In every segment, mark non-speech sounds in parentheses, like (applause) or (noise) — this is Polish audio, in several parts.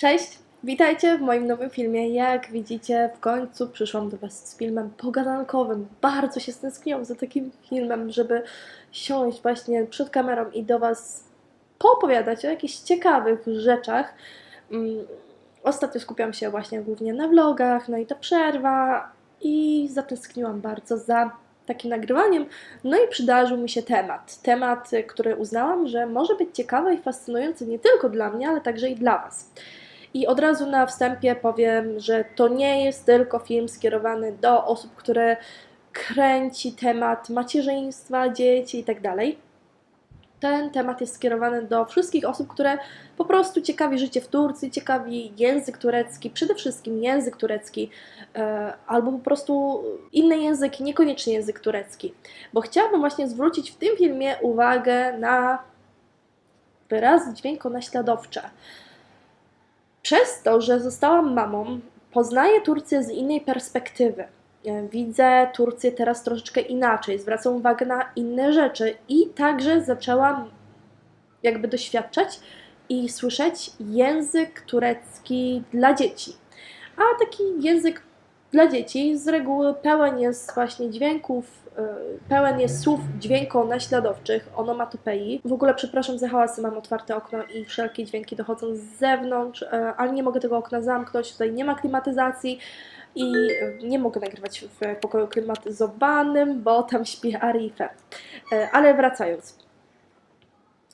Cześć, witajcie w moim nowym filmie. Jak widzicie, w końcu przyszłam do Was z filmem pogadankowym. Bardzo się stęskniłam za takim filmem, żeby siąść właśnie przed kamerą i do Was poopowiadać o jakichś ciekawych rzeczach. Mm, Ostatnio skupiam się właśnie głównie na vlogach, no i ta przerwa i zatęskniłam bardzo za takim nagrywaniem. No i przydarzył mi się temat. Temat, który uznałam, że może być ciekawy i fascynujący nie tylko dla mnie, ale także i dla Was. I od razu na wstępie powiem, że to nie jest tylko film skierowany do osób, które kręci temat macierzyństwa, dzieci itd. Ten temat jest skierowany do wszystkich osób, które po prostu ciekawi życie w Turcji, ciekawi język turecki, przede wszystkim język turecki, e, albo po prostu inne języki, niekoniecznie język turecki. Bo chciałabym właśnie zwrócić w tym filmie uwagę na wyrazy dźwiękonaśladowcze. Przez to, że zostałam mamą, poznaję Turcję z innej perspektywy. E, Widzę Turcję teraz troszeczkę inaczej, zwracam uwagę na inne rzeczy i także zaczęłam jakby doświadczać i słyszeć język turecki dla dzieci. A taki język dla dzieci z reguły pełen jest właśnie dźwięków, e, pełen jest słów dźwiękonaśladowczych, onomatopei. W ogóle przepraszam za hałasy, mam otwarte okno i wszelkie dźwięki dochodzą z zewnątrz, e, ale nie mogę tego okna zamknąć, tutaj nie ma klimatyzacji i e, nie mogę nagrywać w pokoju klimatyzowanym, bo tam śpi Arife. Ale wracając.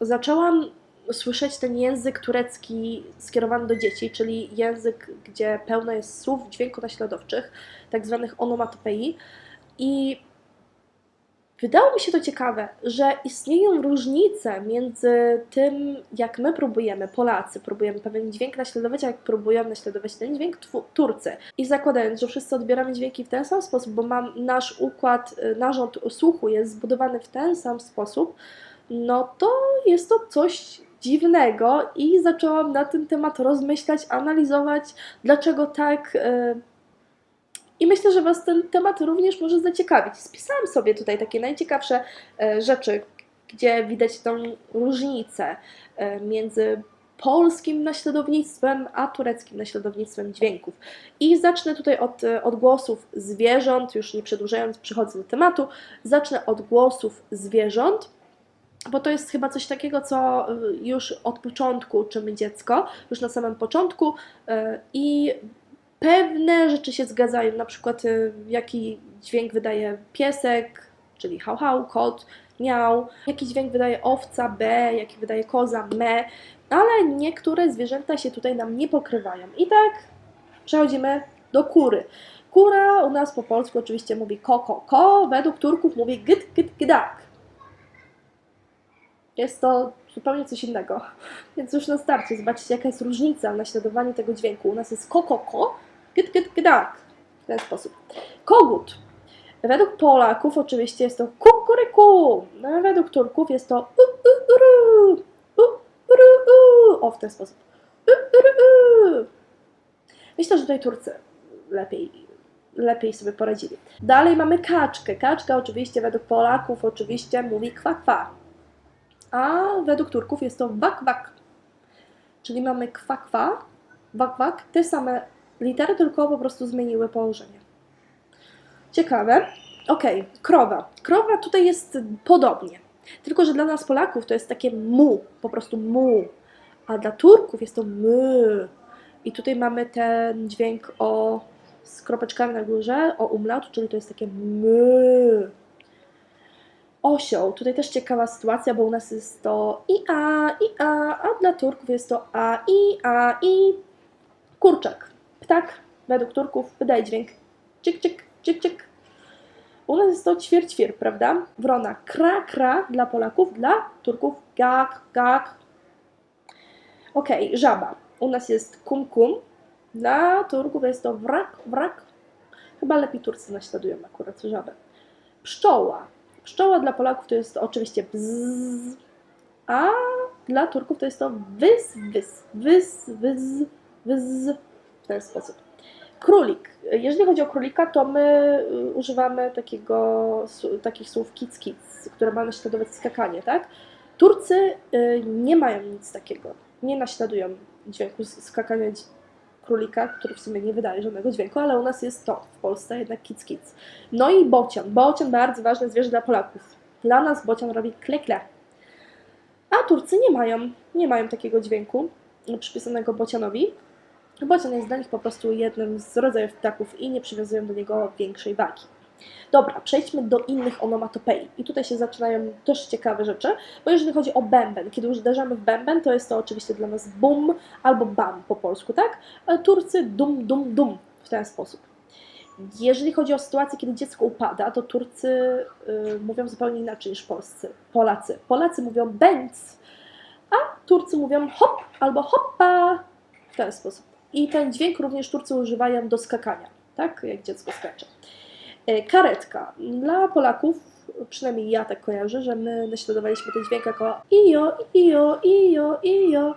Zaczęłam słyszeć ten język turecki skierowany do dzieci, czyli język, gdzie pełno jest słów dźwiękonaśladowczych, tak zwanych onomatopei. I wydało mi się to ciekawe, że istnieją różnice między tym, jak my próbujemy, Polacy, próbujemy pewien dźwięk naśladować, a jak próbują naśladować ten dźwięk Turcy. I zakładając, że wszyscy odbieramy dźwięki w ten sam sposób, bo mam, nasz układ, y, narząd słuchu jest zbudowany w ten sam sposób, no to jest to coś dziwnego i zaczęłam na ten temat rozmyślać, analizować, dlaczego tak. y, I myślę, że Was ten temat również może zaciekawić. Spisałam sobie tutaj takie najciekawsze e, rzeczy, gdzie widać tą różnicę e, między polskim naśladownictwem a tureckim naśladownictwem dźwięków. I zacznę tutaj od e, odgłosów zwierząt, już nie przedłużając, przechodzę do tematu. Zacznę od głosów zwierząt bo to jest chyba coś takiego, co y, już od początku uczymy dziecko, już na samym początku y, i pewne rzeczy się zgadzają, na przykład y, jaki dźwięk wydaje piesek, czyli hał hał, kot, miał, jaki dźwięk wydaje owca, b, jaki wydaje koza, me, ale niektóre zwierzęta się tutaj nam nie pokrywają. I tak przechodzimy do kury. Kura u nas po polsku oczywiście mówi ko, ko, ko, według Turków mówi gyt, gyt, gydak. Jest to zupełnie coś innego. (laughs) Więc już na starcie zobaczcie, jaka jest różnica w naśladowaniu tego dźwięku. U nas jest ko, ko, ko, gyt, gyt, gydak. W ten sposób. Kogut. Według Polaków oczywiście jest to kukuryku. No, a według Turków jest to u, u, uru, u, uru, u. O, w ten sposób. U, uru, u. Myślę, że tutaj Turcy lepiej, lepiej sobie poradzili. Dalej mamy kaczkę. Kaczka oczywiście według Polaków oczywiście mówi kwa, kwa a według Turków jest to wak wak. Czyli mamy kwa kwa, wak wak, te same litery, tylko po prostu zmieniły położenie. Ciekawe. Okej, krowa. Krowa tutaj jest podobnie. Tylko, że dla nas Polaków to jest takie mu, po prostu mu. A dla Turków jest to my. I tutaj mamy ten dźwięk o z kropeczkami na górze, o umlaut, czyli to jest takie my osioł. Tutaj też ciekawa sytuacja, bo u nas jest to i a, i a, a dla Turków jest to a, i, a, i. Kurczak. Ptak według Turków wydaje dźwięk czyk, czyk, czyk, czyk. U nas jest to ćwierć ćwir, prawda? Wrona kra, kra dla Polaków, dla Turków gak, gak. Okej, żaba. U nas jest kum, kum. Dla Turków jest to wrak, wrak. Chyba lepiej Turcy naśladują akurat żabę. Pszczoła. Pszczoła dla Polaków to jest oczywiście bzz, a dla Turków to jest to wys, wys, wys, wys, wys, w ten sposób. Królik. Jeżeli chodzi o królika, to my y, używamy takiego, takich słów kic, kic, które ma naśladować skakanie, tak? Turcy y, nie mają nic takiego. Nie naśladują dźwięku skakania królika, który w sumie nie wydaje żadnego dźwięku, ale u nas jest to w Polsce jednak kic kic. No i bocian. Bocian bardzo ważne zwierzę dla Polaków. Dla nas bocian robi kle kle. A Turcy nie mają, nie mają takiego dźwięku przypisanego bocianowi. Bocian jest dla nich po prostu jednym z rodzajów ptaków i nie przywiązują do niego większej wagi. Dobra, przejdźmy do innych onomatopei. I tutaj się zaczynają też ciekawe rzeczy, bo jeżeli chodzi o bęben, kiedy już uderzamy w bęben, to jest to oczywiście dla nas bum albo bam po polsku, tak? A Turcy dum, dum, dum w ten sposób. Jeżeli chodzi o sytuację, kiedy dziecko upada, to Turcy y, mówią zupełnie inaczej niż Polscy, Polacy. Polacy mówią bęc, a Turcy mówią hop albo hoppa w ten sposób. I ten dźwięk również Turcy używają do skakania, tak? Jak dziecko skacze. E, Karetka. Dla Polaków, przynajmniej ja tak kojarzę, że my naśladowaliśmy ten dźwięk jako ijo, ijo, ijo, ijo,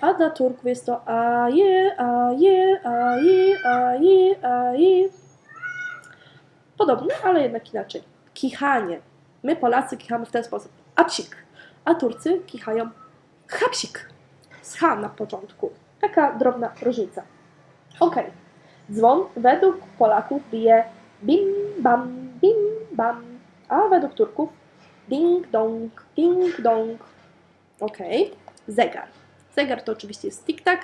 a dla Turków jest to a je, a je, a je, a je, a je. Podobnie, ale jednak inaczej. Kichanie. My Polacy kichamy w ten sposób. Apsik. A Turcy kichają hapsik. Z H na początku. Taka drobna różnica. Ok. Dzwon według Polaków bije bim bam, bim bam, a według Turków ding dong, ding dong. Ok. Zegar. Zegar to oczywiście jest tik-tak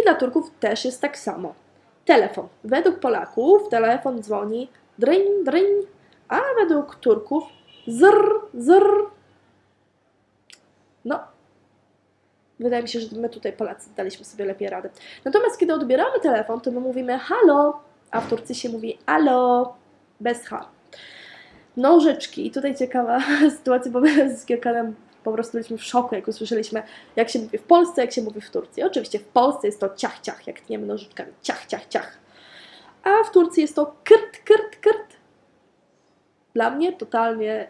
i dla Turków też jest tak samo. Telefon. Według Polaków telefon dzwoni dryń, dryń, a według Turków zr, zr. No, wydaje mi się, że my tutaj Polacy daliśmy sobie lepiej radę. Natomiast kiedy odbieramy telefon, to my mówimy halo, a w Turcji się mówi alo, bez H. Nożyczki. I tutaj ciekawa (laughs) sytuacja, bo my (laughs) z Kierkanem po prostu byliśmy w szoku, jak usłyszeliśmy, jak się mówi w Polsce, jak się mówi w Turcji. Oczywiście w Polsce jest to ciach, ciach, jak tniemy nożyczkami. Ciach, ciach, ciach. A w Turcji jest to kyrt, kyrt, kyrt. Dla mnie totalnie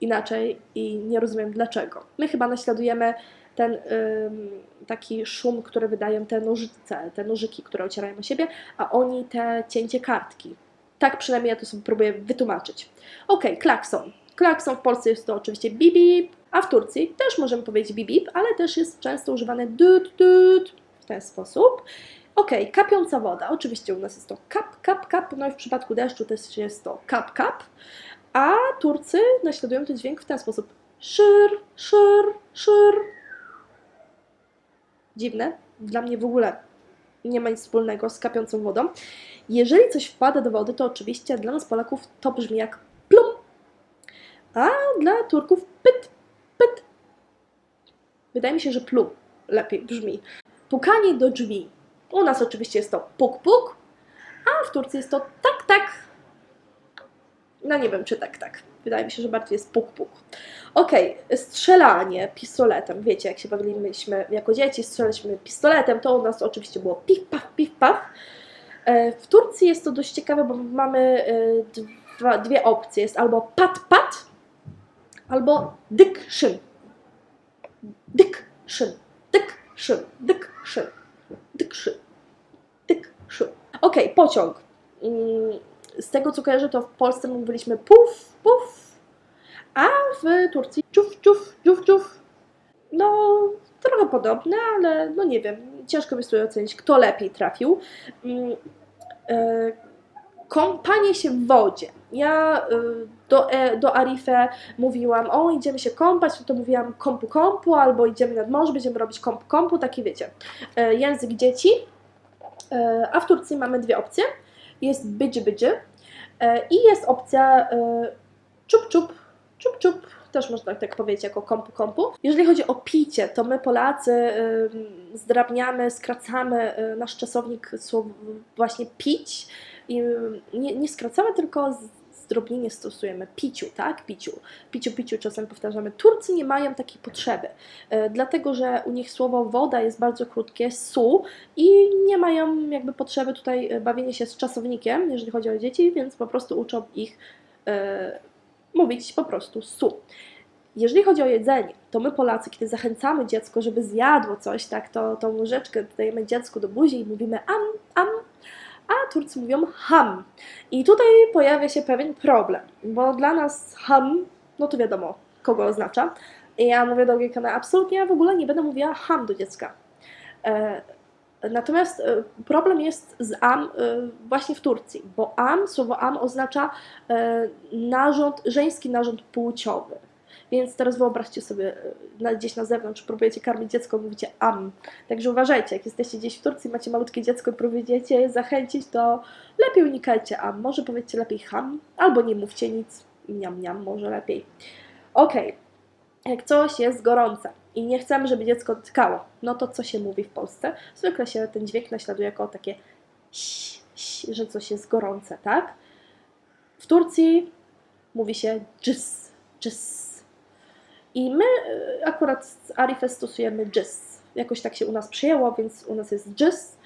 inaczej i nie rozumiem dlaczego. My chyba naśladujemy ten ym, taki szum, który wydają te nożyce, te nożyki, które ocierają o siebie, a oni te cięcie kartki. Tak przynajmniej ja to sobie próbuję wytłumaczyć. Ok, klakson. Klakson w Polsce jest to oczywiście bibip, a w Turcji też możemy powiedzieć bibip, ale też jest często używane dut, dut w ten sposób. Ok, kapiąca woda. Oczywiście u nas jest to kap, kap, kap, no i w przypadku deszczu też jest to kap, kap. A Turcy naśladują ten dźwięk w ten sposób. Szyr, szyr, szyr. Dziwne. Dla mnie w ogóle nie ma nic wspólnego z kapiącą wodą. Jeżeli coś wpada do wody, to oczywiście dla nas Polaków to brzmi jak plum. A dla Turków pyt, pyt. Wydaje mi się, że plum lepiej brzmi. Pukanie do drzwi. U nas oczywiście jest to puk, puk, a w Turcji jest to tak, tak. No nie wiem, czy tak, tak. Wydaje mi się, że bardziej jest puk, puk. Okej, strzelanie pistoletem. Wiecie, jak się bawiliśmy jako dzieci, strzelaliśmy pistoletem, to u nas oczywiście było pif, paf, pif, paf. E, W Turcji jest to dość ciekawe, bo mamy e, dwa, dwie opcje. Jest albo pat, pat, albo dyk, szyn. Dyk, szyn. Dyk, szyn. Dyk, szyn. Dyk, szyn. Dyk, szyn. Okej, pociąg. Mm, Z tego co kojarzę, to w Polsce mówiliśmy puf, puf, a w Turcji ciuf, ciuf, ciuf, ciuf. No, trochę podobne, ale no nie wiem, ciężko mi jest ocenić, kto lepiej trafił. Mm, e, Kąpanie się w wodzie. Ja y, do, e, do Arifę mówiłam, o idziemy się kąpać, no to mówiłam kąpu kąpu, albo idziemy nad morze, będziemy robić kąpu kąpu, taki wiecie, e, język dzieci. A w Turcji mamy dwie opcje. Jest bydży e, i jest opcja czup czup, czup czup, też można tak powiedzieć jako kompu kompu. Jeżeli chodzi o picie, to my Polacy zdrabniamy, skracamy y, nasz czasownik słow właśnie pić i nie, nie skracamy, tylko zdrobnienie stosujemy piciu, tak? Piciu. Piciu, piciu czasem powtarzamy. Turcy nie mają takiej potrzeby, y, dlatego że u nich słowo woda jest bardzo krótkie, su i nie mają jakby potrzeby tutaj y, bawienia się z czasownikiem, jeżeli chodzi o dzieci, więc po prostu uczą ich mówić po prostu su. Jeżeli chodzi o jedzenie, to my Polacy, kiedy zachęcamy dziecko, żeby zjadło coś, tak, to tą łyżeczkę dajemy dziecku do buzi i mówimy am, am, a Turcy mówią ham. I tutaj pojawia się pewien problem, bo dla nas ham, no to wiadomo, kogo oznacza, I ja mówię do Giekana, absolutnie ja w ogóle nie będę mówiła ham do dziecka. E, Natomiast e, problem jest z am e, właśnie w Turcji, bo am, słowo am oznacza e, narząd, żeński narząd płciowy. Więc teraz wyobraźcie sobie, gdzieś na zewnątrz próbujecie karmić dziecko, mówicie am. Także uważajcie, jak jesteście gdzieś w Turcji, macie malutkie dziecko i próbujecie je zachęcić, to lepiej unikajcie am. Może powiedzcie lepiej ham, albo nie mówcie nic. Niam, niam, może lepiej. Okej, jak coś jest gorące i nie chcemy, żeby dziecko dotykało, no to co się mówi w Polsce? Zwykle się ten dźwięk naśladuje jako takie ś, że coś jest gorące, tak? W Turcji mówi się dżys, dżys. I my y, akurat z Arifę stosujemy dżys. Jakoś tak się u nas przyjęło, więc u nas jest dżys.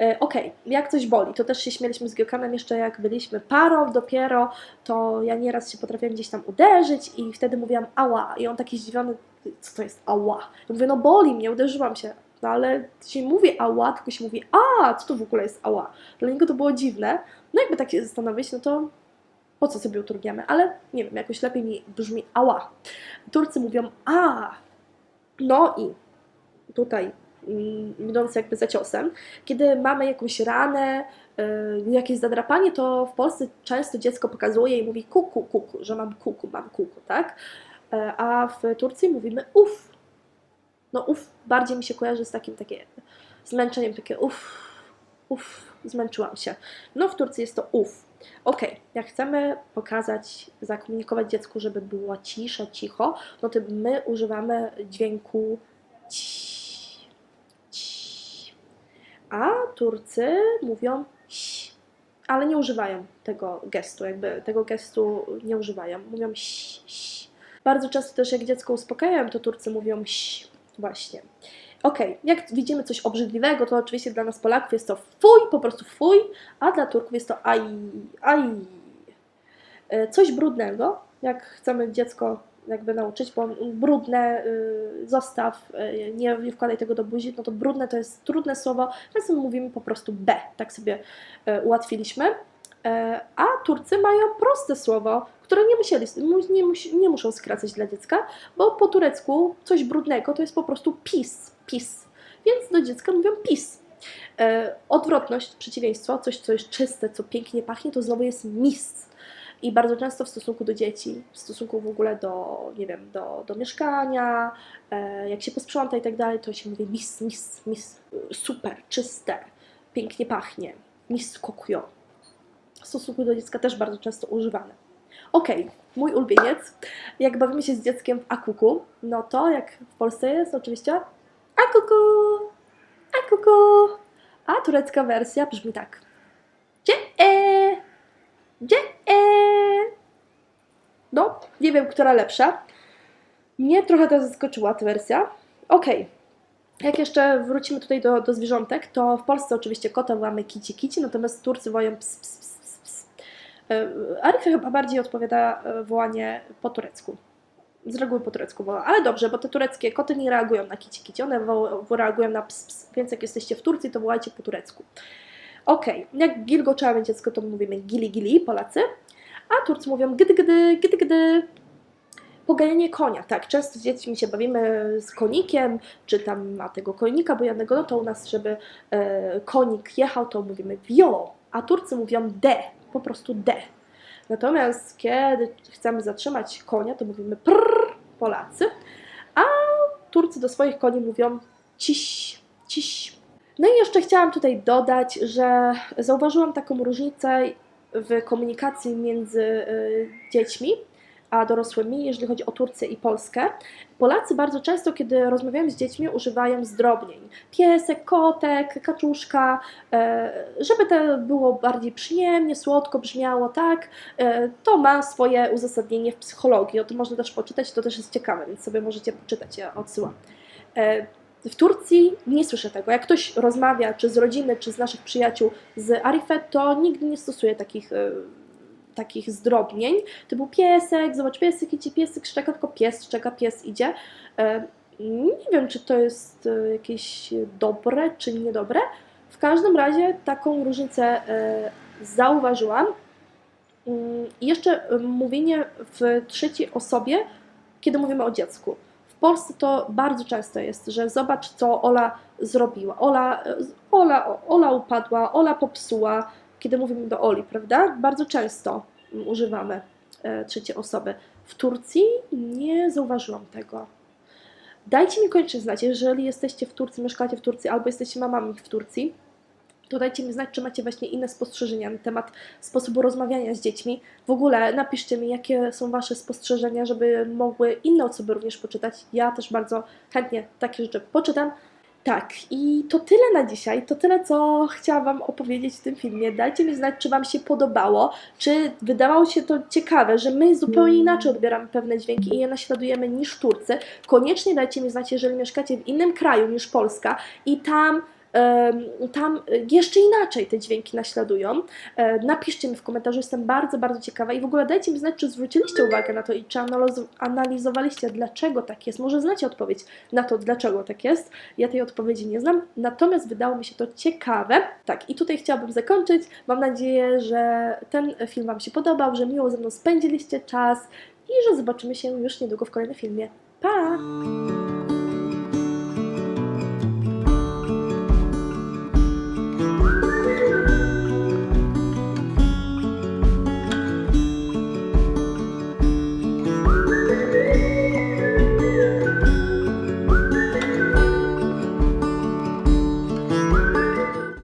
E, Okej, jak coś boli, to też się śmieliśmy z Giokanem jeszcze jak byliśmy parą dopiero, to ja nieraz się potrafiłam gdzieś tam uderzyć i wtedy mówiłam ała i on taki zdziwiony, co to jest ała? Ja mówię, no boli mnie, uderzyłam się, no ale się mówi ała, tylko się mówi a, co to w ogóle jest ała? Dla niego to było dziwne, no jakby tak się zastanowić, no to po co sobie utrudniamy, ale nie wiem, jakoś lepiej mi brzmi ała. Turcy mówią a, no i tutaj mm, idąc jakby za ciosem, kiedy mamy jakąś ranę, y, jakieś zadrapanie, to w Polsce często dziecko pokazuje i mówi kuku, kuku, że mam kuku, mam kuku, tak? E, A w Turcji mówimy uf. No uf bardziej mi się kojarzy z takim takie zmęczeniem, takie uf, uf, zmęczyłam się. No w Turcji jest to uf. Ok, jak chcemy pokazać, zakomunikować dziecku, żeby była cisza, cicho, no to my używamy dźwięku ci. A Turcy mówią ś, ale nie używają tego gestu, jakby tego gestu nie używają. Mówią ś, ś. Bardzo często też jak dziecko uspokajają, to Turcy mówią ś, właśnie. Okej, jak widzimy coś obrzydliwego, to oczywiście dla nas Polaków jest to fuj, po prostu fuj, a dla Turków jest to aj, aj. E, Coś brudnego, jak chcemy dziecko jakby nauczyć, bo brudne y, zostaw, y, nie, nie wkładaj tego do buzi, no to brudne to jest trudne słowo, my mówimy po prostu B, tak sobie y, ułatwiliśmy. A Turcy mają proste słowo, które nie, musieli, mu- nie, musi- nie muszą skracać dla dziecka, bo po turecku coś brudnego to jest po prostu pis, pis. Więc do dziecka mówią pis. Odwrotność, przeciwieństwo, coś co jest czyste, co pięknie pachnie, to znowu jest mis. I bardzo często w stosunku do dzieci, w stosunku w ogóle do, nie wiem, do, do mieszkania, e, jak się posprząta i tak dalej, to się mówi mis, mis, mis, super, czyste, pięknie pachnie, mis kokio. W stosunku do dziecka też bardzo często używane. Okej, mój ulubieniec. Jak bawimy się z dzieckiem w akuku, no to jak w Polsce jest oczywiście akuku, akuku. A turecka wersja brzmi tak. Cie e, cie e. No, nie wiem, która lepsza. Mnie trochę to zaskoczyła ta wersja. Okej. Jak jeszcze wrócimy tutaj do, do zwierzątek, to w Polsce oczywiście kota wołamy kici kici, natomiast Turcy wołają ps ps ps ps ps. E, chyba bardziej odpowiada e, wołanie po turecku. Z reguły po turecku woła, ale dobrze, bo te tureckie koty nie reagują na kici kici, one reagują na ps ps, więc jak jesteście w Turcji, to wołajcie po turecku. Okej, jak gilgoczamy dziecko, to mówimy gili gili, Polacy, a Turcy mówią gdy gdy, gdy gdy. Poganianie konia, tak, często z dziećmi się bawimy z konikiem, czy tam ma tego konika bojanego, no to u nas, żeby e, konik jechał, to mówimy wio, a Turcy mówią de, po prostu de. Natomiast kiedy chcemy zatrzymać konia, to mówimy prr, Polacy, a Turcy do swoich koni mówią ciś, ciś. No i jeszcze chciałam tutaj dodać, że zauważyłam taką różnicę w komunikacji między y, dziećmi a dorosłymi, jeżeli chodzi o Turcję i Polskę. Polacy bardzo często, kiedy rozmawiają z dziećmi, używają zdrobnień. Piesek, kotek, kaczuszka, e, żeby to było bardziej przyjemnie, słodko brzmiało, tak? E, To ma swoje uzasadnienie w psychologii, o tym można też poczytać, to też jest ciekawe, więc sobie możecie poczytać, ja odsyłam. W Turcji nie słyszę tego. Jak ktoś rozmawia, czy z rodziny, czy z naszych przyjaciół z Arifet, to nigdy nie stosuje takich, e, takich zdrobnień, typu piesek, zobacz piesek idzie, piesek szczeka, tylko pies szczeka, pies idzie. E, Nie wiem, czy to jest e, jakieś dobre, czy niedobre. W każdym razie taką różnicę zauważyłam. Mm, I jeszcze mówienie w trzeciej osobie, kiedy mówimy o dziecku. Polsce to bardzo często jest, że zobacz, co Ola zrobiła. Ola, Ola, Ola upadła, Ola popsuła, kiedy mówimy do Oli, prawda? Bardzo często używamy e, trzeciej osoby. W Turcji nie zauważyłam tego. Dajcie mi koniecznie znać, jeżeli jesteście w Turcji, mieszkacie w Turcji albo jesteście mamami w Turcji, to dajcie mi znać, czy macie właśnie inne spostrzeżenia na temat sposobu rozmawiania z dziećmi. W ogóle napiszcie mi, jakie są Wasze spostrzeżenia, żeby mogły inne osoby również poczytać. Ja też bardzo chętnie takie rzeczy poczytam. Tak, i to tyle na dzisiaj. To tyle, co chciałam Wam opowiedzieć w tym filmie. Dajcie mi znać, czy Wam się podobało, czy wydawało się to ciekawe, że my zupełnie inaczej odbieramy pewne dźwięki i je naśladujemy niż Turcy. Koniecznie dajcie mi znać, jeżeli mieszkacie w innym kraju niż Polska i tam tam jeszcze inaczej te dźwięki naśladują. E, Napiszcie mi w komentarzu, jestem bardzo, bardzo ciekawa i w ogóle dajcie mi znać, czy zwróciliście uwagę na to i czy analiz- analizowaliście, dlaczego tak jest. Może znacie odpowiedź na to, dlaczego tak jest. Ja tej odpowiedzi nie znam, natomiast wydało mi się to ciekawe. Tak, i tutaj chciałabym zakończyć. Mam nadzieję, że ten film Wam się podobał, że miło ze mną spędziliście czas i że zobaczymy się już niedługo w kolejnym filmie. Pa!